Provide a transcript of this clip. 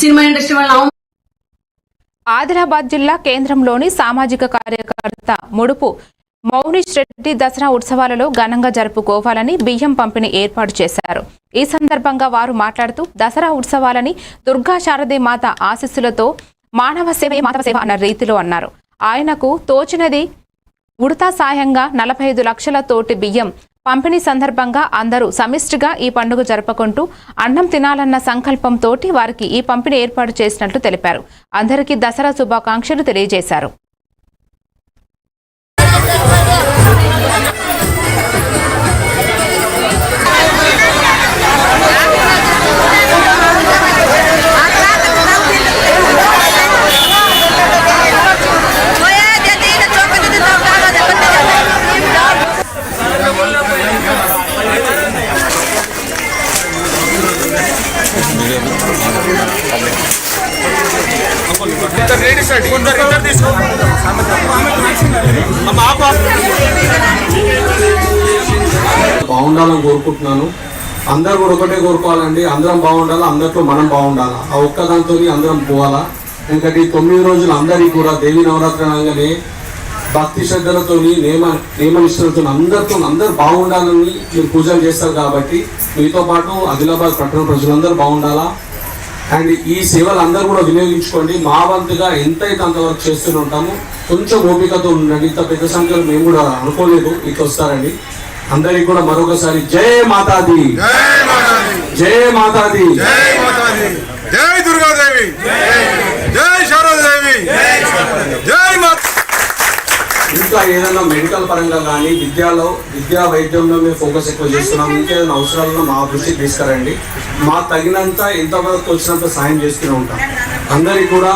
Cinema industry వాళ్ళని ఆదిలాబాద్ జిల్లా కేంద్రంలోని సామాజిక కార్యకర్త ముడుపు మౌనిష్ రెడ్డి దసరా ఉత్సవాలలో ఘనంగా జరుపుకోవాలని బియ్యం పంపిణీ ఏర్పాటు చేశారు. ఈ సందర్భంగా వారు మాట్లాడుతూ దసరా ఉత్సవాలని దుర్గా శారదీ మాత ఆశీస్సులతో మానవ సేవే మాధవ సేవ అన్న రీతిలో అన్నారు. ఆయనకు తోచినది ఉడతా సాయంగా నలభై ఐదు లక్షల తోటి బియ్యం పంపిణీ సందర్భంగా అందరూ సమిష్టిగా ఈ పండుగ జరుపుకుంటూ అన్నం తినాలన్న సంకల్పంతోటి వారికి ఈ పంపిణీ ఏర్పాటు చేసినట్లు తెలిపారు. అందరికీ దసరా శుభాకాంక్షలు తెలియజేశారు. లేడీస్ అండి కొందరు ఇద్దరు తీసుకో బాగుండాలని కోరుకుంటున్నాను. అందరు కూడా ఒకటే కోరుకోవాలండి. అందరం బాగుండాలా? అందరితో మనం బాగుండాలా? ఆ ఒక్కదాంతో అందరం పోవాలా? ఎందుకంటే ఈ తొమ్మిది రోజులు అందరికీ కూడా దేవి నవరాత్రి అనగానే భక్తి శ్రద్ధలతో నియమ నియమ నిష్ఠలతో అందరితో అందరు బాగుండాలని మీరు పూజలు చేస్తారు కాబట్టి మీతో పాటు ఆదిలాబాద్ పట్టణ ప్రజలందరూ బాగుండాలా? అండ్ ఈ సేవలు అందరూ కూడా వినియోగించుకోండి. మా వంతుగా ఎంతైతే అంతవరకు చేస్తూనే ఉంటాము కొంచెం ఓపికతో ఉండండి. ఇంత పెద్ద సంఖ్యలో మేము కూడా అనుకోలేదు. ఇట్లా వస్తారండి. అందరికి కూడా మరొకసారి జై మాతాది. జై మాతాది. జై మాతాది. జై మాతాది. జై దుర్గాదేవి. జై శారదాదేవి జై మాతా ఇంకా ఏదైనా మెడికల్ పరంగా కానీ విద్యలో విద్యా వైద్యంలో మేము ఫోకస్ ఎక్కువ చేస్తున్నాం. ఇంకేదైనా అవసరాలను మా దృష్టికి తీసుకురండి. మా తగినంత ఎంతవరకు వచ్చినంత సాయం చేసుకుని ఉంటాం. అందరికి కూడా